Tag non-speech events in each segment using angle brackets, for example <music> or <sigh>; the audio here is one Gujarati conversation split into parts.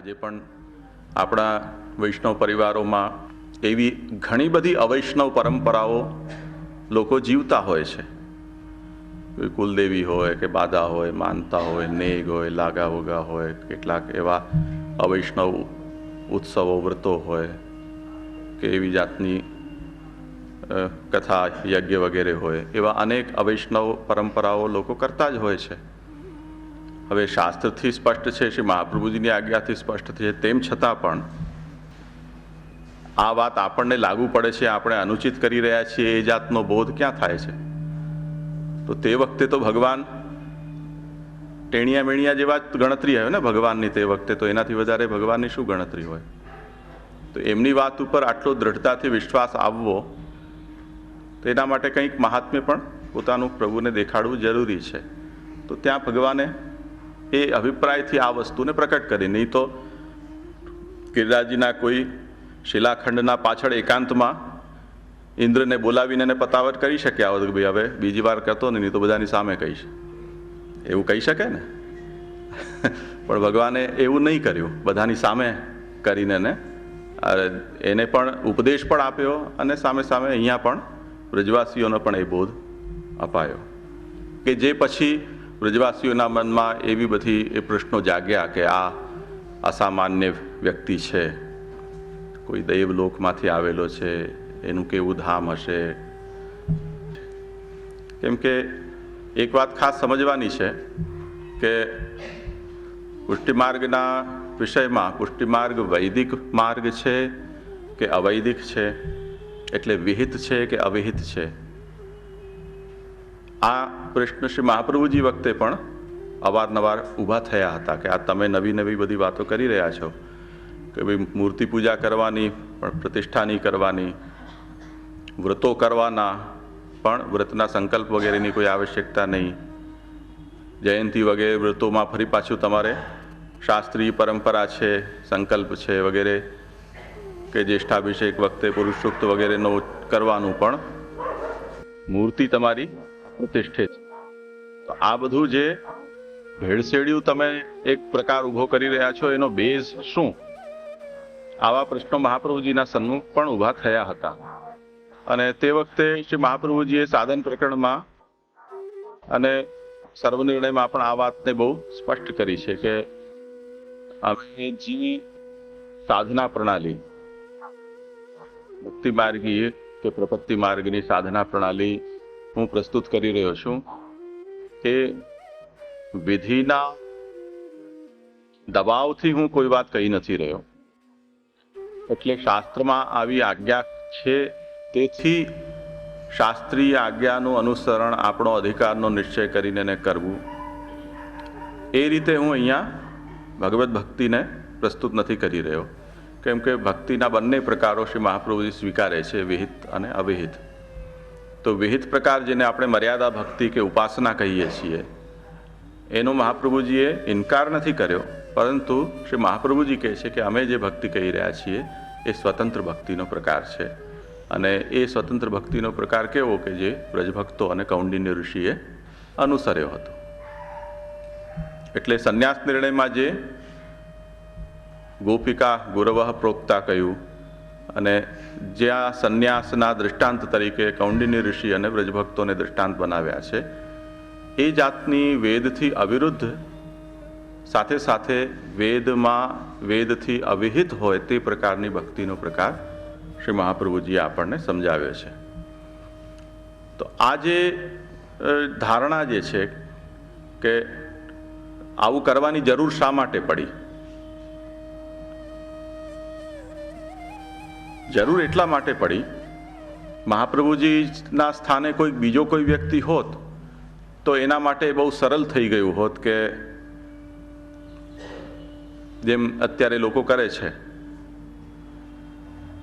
આજે પણ આપણા વૈષ્ણવ પરિવારોમાં એવી ઘણી બધી અવૈષ્ણવ પરંપરાઓ લોકો જીવતા હોય છે. કુલદેવી હોય કે બાધા હોય, માનતા હોય, નેગ હોય, લાગા વગા હોય, કેટલાક એવા અવૈષ્ણવ ઉત્સવો, વ્રતો હોય કે એવી જાતની કથા, યજ્ઞ વગેરે હોય એવા અનેક અવૈષ્ણવ પરંપરાઓ લોકો કરતા જ હોય છે. હવે શાસ્ત્રથી સ્પષ્ટ છે, શ્રી મહાપ્રભુજીની આજ્ઞાથી સ્પષ્ટ છે, તેમ છતાં પણ આ વાત આપણને લાગુ પડે છે, આપણે અનુચિત કરી રહ્યા છીએ, એ જાતનો બોધ ક્યાં થાય છે? તો તે વખતે તો ભગવાન ટેણિયા મેણિયા જેવા ગણતરી હોય ને ભગવાનની તે વખતે, તો એનાથી વધારે ભગવાનની શું ગણતરી હોય? તો એમની વાત ઉપર આટલો દ્રઢતાથી વિશ્વાસ આવવો, તો એના માટે કંઈક મહાત્મ્ય પણ પોતાનું પ્રભુને દેખાડવું જરૂરી છે. તો ત્યાં ભગવાને એ અભિપ્રાયથી આ વસ્તુને પ્રકટ કરી. નહીં તો ગિરિરાજીના કોઈ શિલાખંડના પાછળ એકાંતમાં ઇન્દ્રને બોલાવીને એને પતાવટ કરી શકે. આવો કે ભાઈ હવે બીજી વાર કરતો નહીં તો બધાની સામે કહીશ. એવું કહી શકે ને? <laughs> પણ ભગવાને એવું નહીં કર્યું. બધાની સામે કરીને એને એને પણ ઉપદેશ પણ આપ્યો અને સામે સામે અહીંયા પણ વ્રજવાસીઓનો પણ એ બોધ અપાયો. કે જે પછી વ્રજવાસીઓના મનમાં એવી બધી એ પ્રશ્નો જાગ્યા કે આ અસામાન્ય વ્યક્તિ છે. કોઈ દૈવલોકમાંથી આવેલો છે, એનું કેવું ધામ હશે? કેમ કે એક વાત ખાસ સમજવાની છે કે પુષ્ટિમાર્ગના વિષયમાં પુષ્ટિમાર્ગ વૈદિક માર્ગ છે કે અવૈદિક છે? એટલે વિહિત છે કે અવિહિત છે? આ પ્રશ્ન શ્રી મહાપ્રભુજી વખતે પણ અવારનવાર ઊભા થયા હતા કે આ તમે નવી નવી બધી વાતો કરી રહ્યા છો કે ભાઈ મૂર્તિ પૂજા કરવાની, પણ પ્રતિષ્ઠા કરવાની, વ્રતો કરવાના, પણ વ્રતના સંકલ્પ વગેરેની કોઈ આવશ્યકતા નહીં. જયંતી વગેરે વ્રતોમાં ફરી પાછું તમારે શાસ્ત્રીય પરંપરા છે, સંકલ્પ છે વગેરે કે જ્યેષ્ઠાભિષેક વખતે પુરુષોક્ત વગેરેનો કરવાનું પણ. મૂર્તિ તમારી પ્રતિષ્ઠિત. તો આ બધું જે ભેળસેળ્યું તમે એક પ્રકાર ઊભો કરી રહ્યા છો, એનો બેઝ શું? આવા પ્રશ્નો મહાપ્રભુજીના સન્મુખ પણ ઊભા થયા હતા. અને તે વખતે શ્રી મહાપ્રભુજીએ સાધન પ્રકરણમાં અને સર્વનિર્ણયમાં પણ આ વાતને બહુ સ્પષ્ટ કરી છે કે અમે જે સાધના પ્રણાલી, મુક્તિ માર્ગી કે પ્રપત્તિ માર્ગની સાધના પ્રણાલી હું પ્રસ્તુત કરી રહ્યો છું કે વિધિના દબાવથી હું કોઈ વાત કહી નથી રહ્યો. એટલે શાસ્ત્રમાં આવી આજ્ઞા છે, તેથી શાસ્ત્રીય આજ્ઞાનું અનુસરણ આપણો અધિકારનો નિશ્ચય કરીને એને કરવું. એ રીતે હું અહીંયા ભગવત ભક્તિને પ્રસ્તુત નથી કરી રહ્યો. કેમ કે ભક્તિના બંને પ્રકારો શ્રી મહાપ્રભુજી સ્વીકારે છે, વિહિત અને અવિહિત. તો વિહિત પ્રકાર જેને આપણે મર્યાદા ભક્તિ કે ઉપાસના કહીએ છીએ, એનો મહાપ્રભુજીએ ઇનકાર નથી કર્યો. પરંતુ શ્રી મહાપ્રભુજી કહે છે કે અમે જે ભક્તિ કહી રહ્યા છીએ, એ સ્વતંત્ર ભક્તિનો પ્રકાર છે. અને એ સ્વતંત્ર ભક્તિનો પ્રકાર કેવો કે જે વ્રજભક્તો અને કૌંડિન્ય ઋષિએ અનુસર્યો હતો. એટલે સંન્યાસ નિર્ણયમાં જે ગોપિકા ગુરવઃ પ્રોક્તા કહ્યું અને જ્યાં સંન્યાસના દૃષ્ટાંત તરીકે કૌંડિન્ય ઋષિ અને વ્રજભક્તોને દૃષ્ટાંત બનાવ્યા છે, એ જાતની વેદથી અવિરુદ્ધ, સાથે સાથે વેદમાં વેદથી અવિહિત હોય તે પ્રકારની ભક્તિનો પ્રકાર શ્રી મહાપ્રભુજીએ આપણને સમજાવ્યો છે. તો આ જે ધારણા જે છે કે આવું કરવાની જરૂર શા માટે પડી? જરૂર એટલા માટે પડી, મહાપ્રભુજીના સ્થાને કોઈ બીજો કોઈ વ્યક્તિ હોત, તો એના માટે બહુ સરળ થઈ ગયું હોત કે જેમ અત્યારે લોકો કરે છે,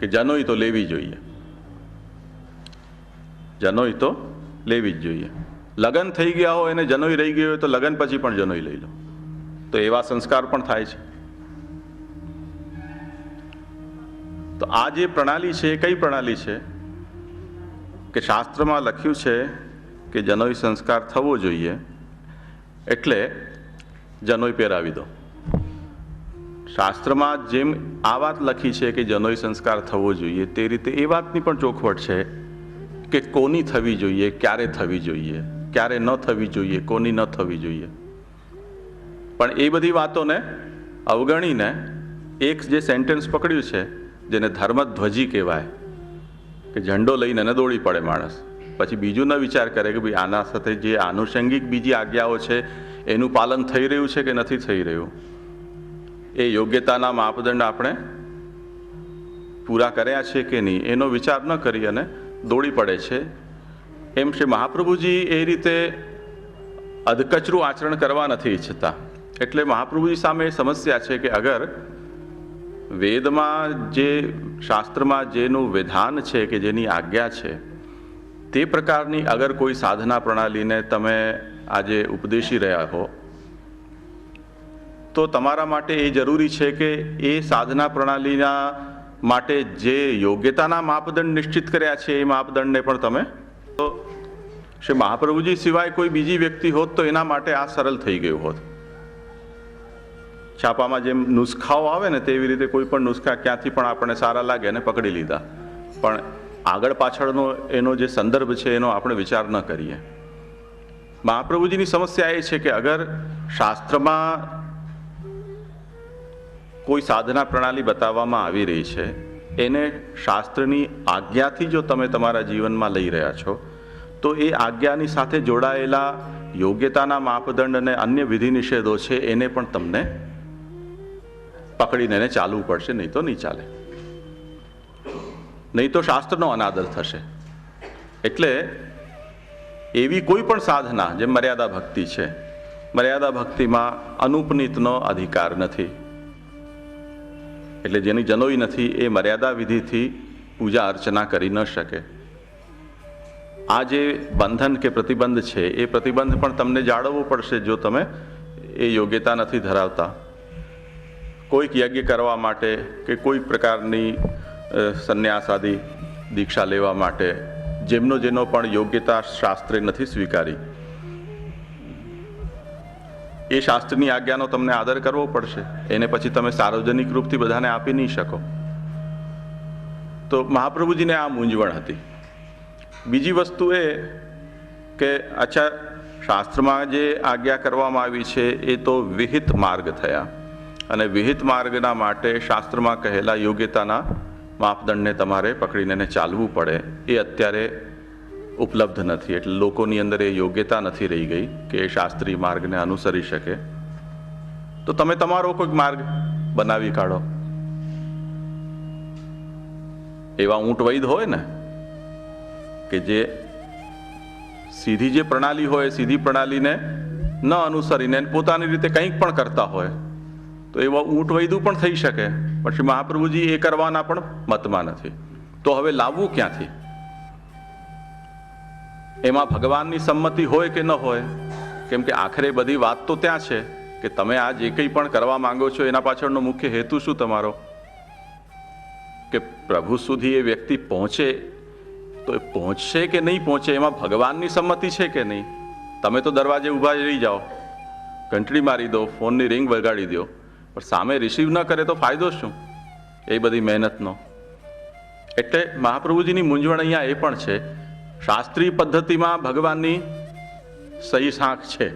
કે જનોઈ તો લેવી જોઈએ. જનોઈ તો લેવી જ જોઈએ. લગ્ન થઈ ગયા હોય અને જનોઈ રહી ગયો હોય તો લગ્ન પછી પણ જનોઈ લઈ લો. તો એવા સંસ્કાર પણ થાય છે. તો આ જે પ્રણાલી છે, એ કઈ પ્રણાલી છે? કે શાસ્ત્રમાં લખ્યું છે કે જનોઈ સંસ્કાર થવો જોઈએ, એટલે જનોઈ પહેરાવી દો. શાસ્ત્રમાં જેમ આ વાત લખી છે કે જનોઈ સંસ્કાર થવો જોઈએ, તે રીતે એ વાતની પણ ચોખવટ છે કે કોની થવી જોઈએ, ક્યારે થવી જોઈએ, ક્યારે ન થવી જોઈએ, કોની ન થવી જોઈએ. પણ એ બધી વાતોને અવગણીને એક જે સેન્ટેન્સ પકડ્યું છે જેને ધર્મધ્વજી કહેવાય, કે ઝંડો લઈને ન દોડી પડે માણસ. પછી બીજું ન વિચાર કરે કે ભાઈ આના સાથે જે આનુષંગિક બીજી આજ્ઞાઓ છે, એનું પાલન થઈ રહ્યું છે કે નથી થઈ રહ્યું? એ યોગ્યતાના માપદંડ આપણે પૂરા કર્યા છે કે નહીં, એનો વિચાર ન કરી અને દોડી પડે છે. એમ છે મહાપ્રભુજી એ રીતે અધકચરું આચરણ કરવા નથી ઈચ્છતા. એટલે મહાપ્રભુજી સામે સમસ્યા છે કે અગર વેદમાં જે, શાસ્ત્રમાં જેનું વિધાન છે કે જેની આજ્ઞા છે, તે પ્રકારની અગર કોઈ સાધના પ્રણાલીને તમે આજે ઉપદેશી રહ્યા હો, તો તમારા માટે એ જરૂરી છે કે એ સાધના પ્રણાલીના માટે જે યોગ્યતાના માપદંડ નિશ્ચિત કર્યા છે એ માપદંડને પણ તમે, તો શ્રી મહાપ્રભુજી સિવાય કોઈ બીજી વ્યક્તિ હોત તો એના માટે આ સરળ થઈ ગયું હોત. છાપામાં જેમ નુસ્ખાઓ આવે ને તેવી રીતે કોઈ પણ નુસ્ખા ક્યાંથી પણ આપણને સારા લાગે અને પકડી લીધા. પણ આગળ પાછળનો એનો જે સંદર્ભ છે, એનો આપણે વિચાર ન કરીએ. મહાપ્રભુજીની સમસ્યા એ છે કે અગર શાસ્ત્રમાં કોઈ સાધના પ્રણાલી બતાવવામાં આવી રહી છે, એને શાસ્ત્રની આજ્ઞાથી જો તમે તમારા જીવનમાં લઈ રહ્યા છો, તો એ આજ્ઞાની સાથે જોડાયેલા યોગ્યતાના માપદંડ અને અન્ય વિધિ નિષેધો છે, એને પણ તમને પકડીને એને ચાલવું પડશે, નહીં તો નહીં ચાલે. નહીં તો શાસ્ત્રનો અનાદર થશે. એટલે એવી કોઈ પણ સાધના જેમ મર્યાદા ભક્તિ છે, મર્યાદા ભક્તિમાં અનુપનીતનો અધિકાર નથી. એટલે જેની જનોઈ નથી, એ મર્યાદા વિધિથી પૂજા અર્ચના કરી ન શકે. આ જે બંધન કે પ્રતિબંધ છે, એ પ્રતિબંધ પણ તમને જાળવવો પડશે જો તમે એ યોગ્યતા નથી ધરાવતા. કોઈક યજ્ઞ કરવા માટે કે કોઈ પ્રકારની સંન્યાસાદી દીક્ષા લેવા માટે જેમનો જેનો પણ યોગ્યતા શાસ્ત્રે નથી સ્વીકારી. એ શાસ્ત્રની આજ્ઞાનો તમને આદર કરવો પડશે. એને પછી તમે સાર્વજનિક રૂપથી બધાને આપી નહીં શકો. તો મહાપ્રભુજીને આ મૂંઝવણ હતી. બીજી વસ્તુ એ કે અચ્છા, શાસ્ત્રમાં જે આજ્ઞા કરવામાં આવી છે એ તો વિહિત માર્ગ થયા. અને વિહિત માર્ગના માટે શાસ્ત્રમાં કહેલા યોગ્યતાના માપદંડને તમારે પકડીને એને ચાલવું પડે. એ અત્યારે ઉપલબ્ધ નથી. એટલે લોકોની અંદર એ યોગ્યતા નથી રહી ગઈ કે એ શાસ્ત્રીય માર્ગને અનુસરી શકે. તો તમે તમારો કોઈક માર્ગ બનાવી કાઢો. એવા ઊંટ વૈદ હોય ને, કે જે સીધી જે પ્રણાલી હોય, સીધી પ્રણાલીને ન અનુસરીને પોતાની રીતે કંઈક પણ કરતા હોય તો એવા ઊંટ વૈદું પણ થઈ શકે પછી મહાપ્રભુજી એ કરવાના પણ મતમાં નથી. તો હવે લાવવું ક્યાંથી? એમાં ભગવાનની સંમતિ હોય કે ન હોય, કેમ કે આખરે બધી વાત તો ત્યાં છે કે તમે આ જે કંઈ પણ કરવા માંગો છો એના પાછળનો મુખ્ય હેતુ શું તમારો? કે પ્રભુ સુધી એ વ્યક્તિ પહોંચે, તો એ પહોંચશે કે નહીં પહોંચે, એમાં ભગવાનની સંમતિ છે કે નહીં? તમે તો દરવાજે ઊભા રહી જાઓ, ઘંટડી મારી દો, ફોનની રિંગ વગાડી દો. પણ સામે રિસીવ ન કરે તો ફાયદો શું? એ બધી મહેનતનો. એટલે મહાપ્રભુજીની મૂંઝવણ અહીંયા એ પણ છે, શાસ્ત્રીય પદ્ધતિમાં ભગવાનની સહી સાંખ છે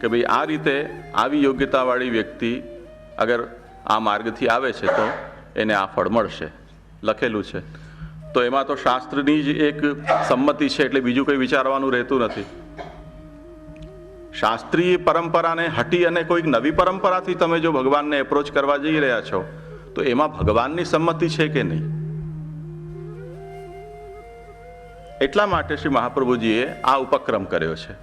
કે ભાઈ આ રીતે આવી યોગ્યતાવાળી વ્યક્તિ અગર આ માર્ગથી આવે છે તો એને આ ફળ મળશે, લખેલું છે. તો એમાં તો શાસ્ત્રની જ એક સંમતિ છે, એટલે બીજું કંઈ વિચારવાનું રહેતું નથી. શાસ્ત્રીય પરંપરાને હટી અને કોઈક નવી પરંપરાથી તમે જો ભગવાનને એપ્રોચ કરવા જઈ રહ્યા છો, તો એમાં ભગવાનની સંમતિ છે કે નહીં? એટલા માટે શ્રી મહાપ્રભુજીએ આ ઉપક્રમ કર્યો છે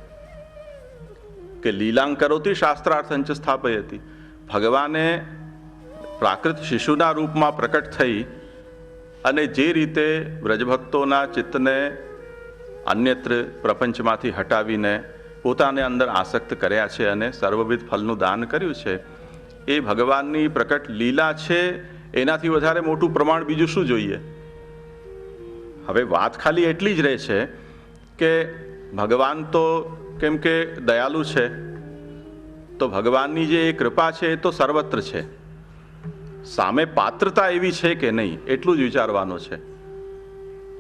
કે લીલાંગ કરોતી શાસ્ત્રાર્થંચ હતી. ભગવાને પ્રાકૃત શિશુના રૂપમાં પ્રકટ થઈ અને જે રીતે વ્રજભક્તોના ચિત્તને અન્યત્ર પ્રપંચમાંથી હટાવીને પોતાને અંદર આસક્ત કર્યા છે અને સર્વવિધ ફલનું દાન કર્યું છે. એ ભગવાનની પ્રકટ લીલા છે, એનાથી વધારે મોટું પ્રમાણ બીજું શું જોઈએ? હવે વાત ખાલી એટલી જ રહે છે કે ભગવાન તો કેમ કે દયાલુ છે, તો ભગવાનની જે એ કૃપા છે એ તો સર્વત્ર છે. સામે પાત્રતા એવી છે કે નહીં, એટલું જ વિચારવાનું છે.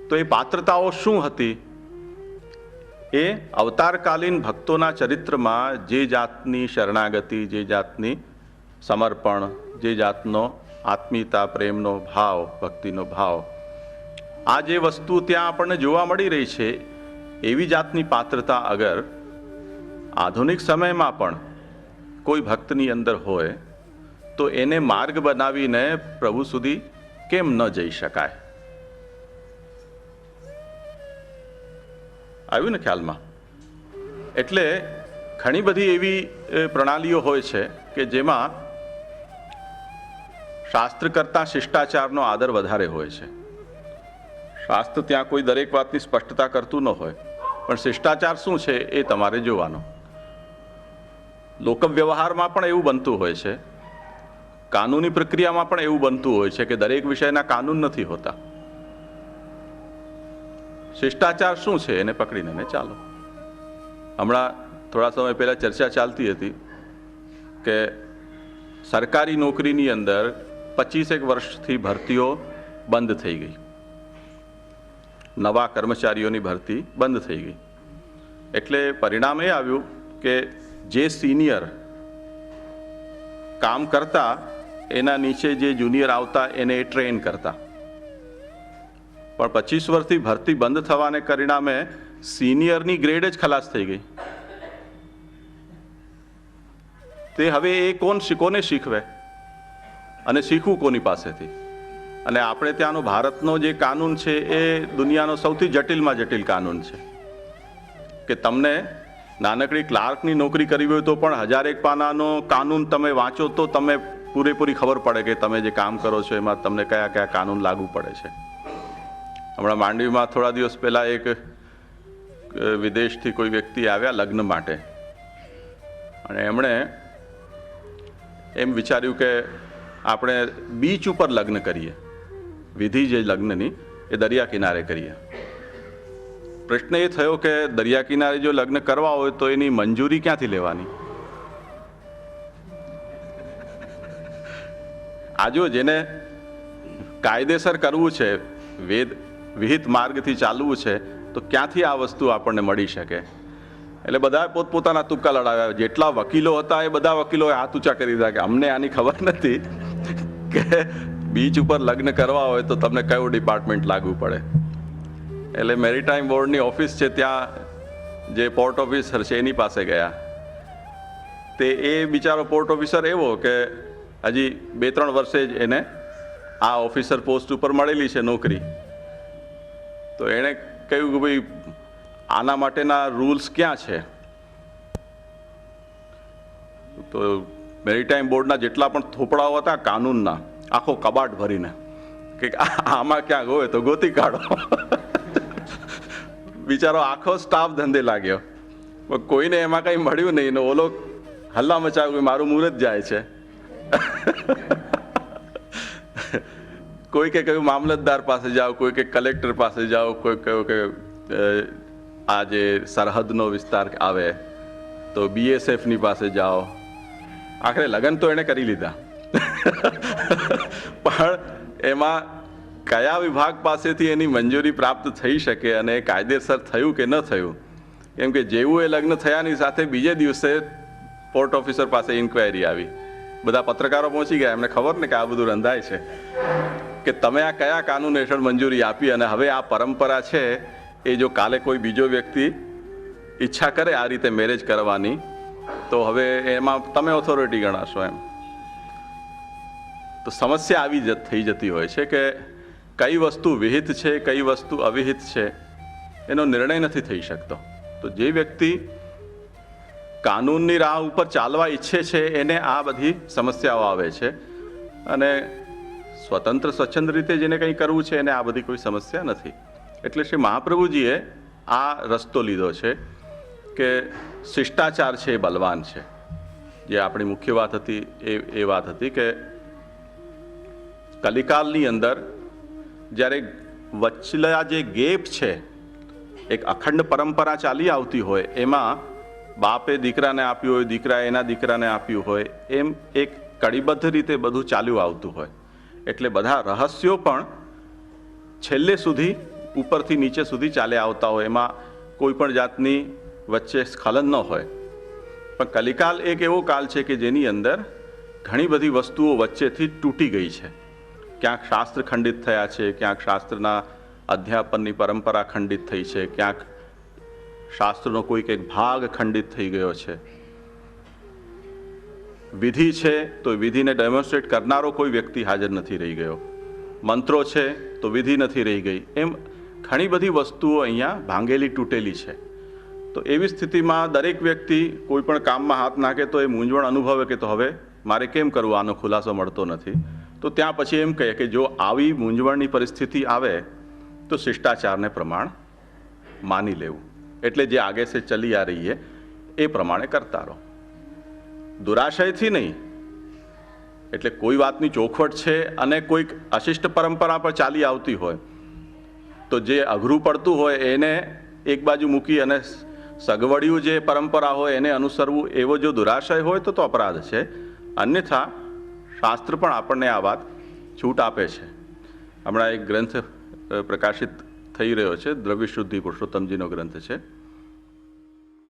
તો એ પાત્રતાઓ શું હતી? એ અવતારકાલીન ભક્તોના ચરિત્રમાં જે જાતની શરણાગતિ, જે જાતની સમર્પણ, જે જાતનો આત્મીયતા, પ્રેમનો ભાવ, ભક્તિનો ભાવ, આ જે વસ્તુ ત્યાં આપણને જોવા મળી રહી છે, એવી જાતની પાત્રતા અગર આધુનિક સમયમાં પણ કોઈ ભક્તની અંદર હોય, તો એને માર્ગ બનાવીને પ્રભુ સુધી કેમ ન જઈ શકાય? આવ્યું ને ખ્યાલમાં? એટલે ઘણી બધી એવી પ્રણાલીઓ હોય છે કે જેમાં શાસ્ત્ર કરતાં શિષ્ટાચારનો આદર વધારે હોય છે. શાસ્ત્ર ત્યાં કોઈ દરેક વાતની સ્પષ્ટતા કરતું ન હોય. પણ શિષ્ટાચાર શું છે એ તમારે જોવાનો. લોકવ્યવહારમાં પણ એવું બનતું હોય છે. કાનૂની પ્રક્રિયામાં પણ એવું બનતું હોય છે કે દરેક વિષયના કાનૂન નથી હોતા. શિષ્ટાચાર શું છે એને પકડીને ને ચાલો. હમણાં થોડા સમય પહેલાં ચર્ચા ચાલતી હતી કે સરકારી નોકરીની અંદર પચીસેક વર્ષથી ભરતીઓ બંધ થઈ ગઈ. નવા કર્મચારીઓની ભરતી બંધ થઈ ગઈ. એટલે પરિણામ એ આવ્યું કે જે સિનિયર કામ કરતા, એના નીચે જે જુનિયર આવતા, એને એ ટ્રેન કરતા. પણ પચીસ વર્ષથી ભરતી બંધ થવાને પરિણામે સિનિયરની ગ્રેડ જ ખલાસ થઈ ગઈ. તે હવે એ કોણ કોને શીખવે? અને શીખવું કોની પાસેથી? અને આપણે ત્યાંનો ભારતનો જે કાનૂન છે એ દુનિયાનો સૌથી જટિલમાં જટિલ કાનૂન છે. કે તમને નાનકડી ક્લાર્કની નોકરી કરવી હોય તો પણ હજારેક પાનાનો કાનૂન તમે વાંચો તો તમે પૂરેપૂરી ખબર પડે કે તમે જે કામ કરો છો એમાં તમને કયા કયા કાનૂન લાગુ પડે છે. હમણાં માંડવીમાં થોડા દિવસ પહેલાં એક વિદેશથી કોઈ વ્યક્તિ આવ્યા લગ્ન માટે. અને એમણે એમ વિચાર્યું કે આપણે બીચ ઉપર લગ્ન કરીએ. વિધિ જે લગ્નની, એ દરિયા કિનારે કરીએ. પ્રશ્ન એ થયો કે દરિયા કિનારે જો લગ્ન કરવા હોય તો એની મંજૂરી ક્યાંથી લેવાની? આ જો જેને કાયદેસર કરવું છે, વેદ વિહિત માર્ગથી ચાલવું છે, તો ક્યાંથી આ વસ્તુ આપણને મળી શકે? એટલે બધા પોતપોતાના તુક્કા લડાવ્યા. જેટલા વકીલો હતા એ બધા વકીલોએ હાથ ઊંચા કરી દીધા કે અમને આની ખબર નથી કે બીચ ઉપર લગ્ન કરવા હોય તો તમને કયું ડિપાર્ટમેન્ટ લાગુ પડે. એટલે મેરીટાઈમ બોર્ડની ઓફિસ છે ત્યાં, જે પોર્ટ ઓફિસર છે એની પાસે ગયા. તે એ બિચારો પોર્ટ ઓફિસર એવો કે હજી બે ત્રણ વર્ષે જ એને આ ઓફિસર પોસ્ટ ઉપર મળેલી છે નોકરી. તો એણે કહ્યું કે ભાઈ, આના માટેના રૂલ્સ ક્યાં છે? તો મેરીટાઈમ બોર્ડના જેટલા પણ થોપડાઓ હતા, કાનૂનના, આખો કબાટ ભરીને, કે આમાં ક્યાંક હોય તો ગોતી કાઢો. બિચારો આખો સ્ટાફ ધંધે લાગ્યો. પણ કોઈને એમાં કંઈ મળ્યું નહીં ને ઓલો હલ્લા મચાવ્યું મારું મુહૂર્ત જાય છે. કોઈ કે કહ્યું મામલતદાર પાસે જાઓ, કોઈ કે કલેક્ટર પાસે જાઓ, કોઈ કહ્યું કે આ જે સરહદનો વિસ્તાર આવે, તો બીએસએફની પાસે જાઓ. આખરે લગ્ન તો એણે કરી લીધા. <laughs> પણ એમાં કયા વિભાગ પાસેથી એની મંજૂરી પ્રાપ્ત થઈ શકે અને કાયદેસર થયું કે ન થયું? કેમ કે જેવું એ લગ્ન થયાની સાથે બીજે દિવસે પોર્ટ ઓફિસર પાસે ઇન્ક્વાયરી આવી. બધા પત્રકારો પહોંચી ગયા. એમને ખબર ને કે આ બધું રંધાય છે. કે તમે આ કયા કાનૂન હેઠળ મંજૂરી આપી અને હવે આ પરંપરા છે, એ જો કાલે કોઈ બીજો વ્યક્તિ ઈચ્છા કરે આ રીતે મેરેજ કરવાની, તો હવે એમાં તમે ઓથોરિટી ગણાશો એમ. તો સમસ્યા આવી જ થઈ જતી હોય છે કે કઈ વસ્તુ વિહિત છે, કઈ વસ્તુ અવિહિત છે, એનો નિર્ણય નથી થઈ શકતો. તો જે વ્યક્તિ કાનૂનની રાહ ઉપર ચાલવા ઈચ્છે છે, એને આ બધી સમસ્યાઓ આવે છે. અને સ્વતંત્ર, સ્વચ્છંદ રીતે જેને કંઈ કરવું છે એને આ બધી કોઈ સમસ્યા નથી. એટલે શ્રી મહાપ્રભુજીએ આ રસ્તો લીધો છે કે શિષ્ટાચાર છે એ બલવાન છે. જે આપણી મુખ્ય વાત હતી એ એ વાત હતી કે કલિકાલની અંદર જ્યારે વચલા જે ગેપ છે, એક અખંડ પરંપરા ચાલી આવતી હોય, એમાં બાપે દીકરાને આપ્યું હોય, દીકરાએ એના દીકરાને આપ્યું હોય, એમ એક કડીબદ્ધ રીતે બધું ચાલ્યું આવતું હોય. એટલે બધા રહસ્યો પણ છેલ્લે સુધી ઉપરથી નીચે સુધી ચાલ્યા આવતા હોય. એમાં કોઈ પણ જાતની વચ્ચે સ્ખલન ન હોય. પણ કલિકાલ એક એવો કાલ છે કે જેની અંદર ઘણી બધી વસ્તુઓ વચ્ચેથી તૂટી ગઈ છે. ક્યાંક શાસ્ત્ર ખંડિત થયા છે, ક્યાંક શાસ્ત્રના અધ્યાપનની પરંપરા ખંડિત થઈ છે, ક્યાંક શાસ્ત્રનો કોઈક એક ભાગ ખંડિત થઈ ગયો છે. વિધિ છે તો વિધિને ડેમોન્સ્ટ્રેટ કરનારો કોઈ વ્યક્તિ હાજર નથી રહી ગયો. મંત્રો છે તો વિધિ નથી રહી ગઈ. એમ ઘણી બધી વસ્તુઓ અહીંયા ભાંગેલી તૂટેલી છે. તો એવી સ્થિતિમાં દરેક વ્યક્તિ કોઈ પણ કામમાં હાથ નાખે તો એ મૂંઝવણ અનુભવે કે તો હવે મારે કેમ કરવું? આનો ખુલાસો મળતો નથી. તો ત્યાં પછી એમ કહે કે જો આવી મૂંઝવણની પરિસ્થિતિ આવે તો શિષ્ટાચારને પ્રમાણ માની લેવું. એટલે જે આગે સે ચલી આ રહી એ પ્રમાણે કરતા રહો. દુરાશયથી નહીં. એટલે કોઈ વાતની ચોખવટ છે અને કોઈક અશિષ્ટ પરંપરા પર ચાલી આવતી હોય, તો જે અઘરું પડતું હોય એને એક બાજુ મૂકી અને સગવડિયું જે પરંપરા હોય એને અનુસરવું એવો જો દુરાશય હોય તો તો અપરાધ છે. અન્યથા, શાસ્ત્ર પણ આપણને આ વાત છૂટ આપે છે. હમણાં એક ગ્રંથ પ્રકાશિત થઈ રહ્યો છે દ્રવ્ય શુદ્ધિ પુરુષોત્તમજીનો ગ્રંથ છે.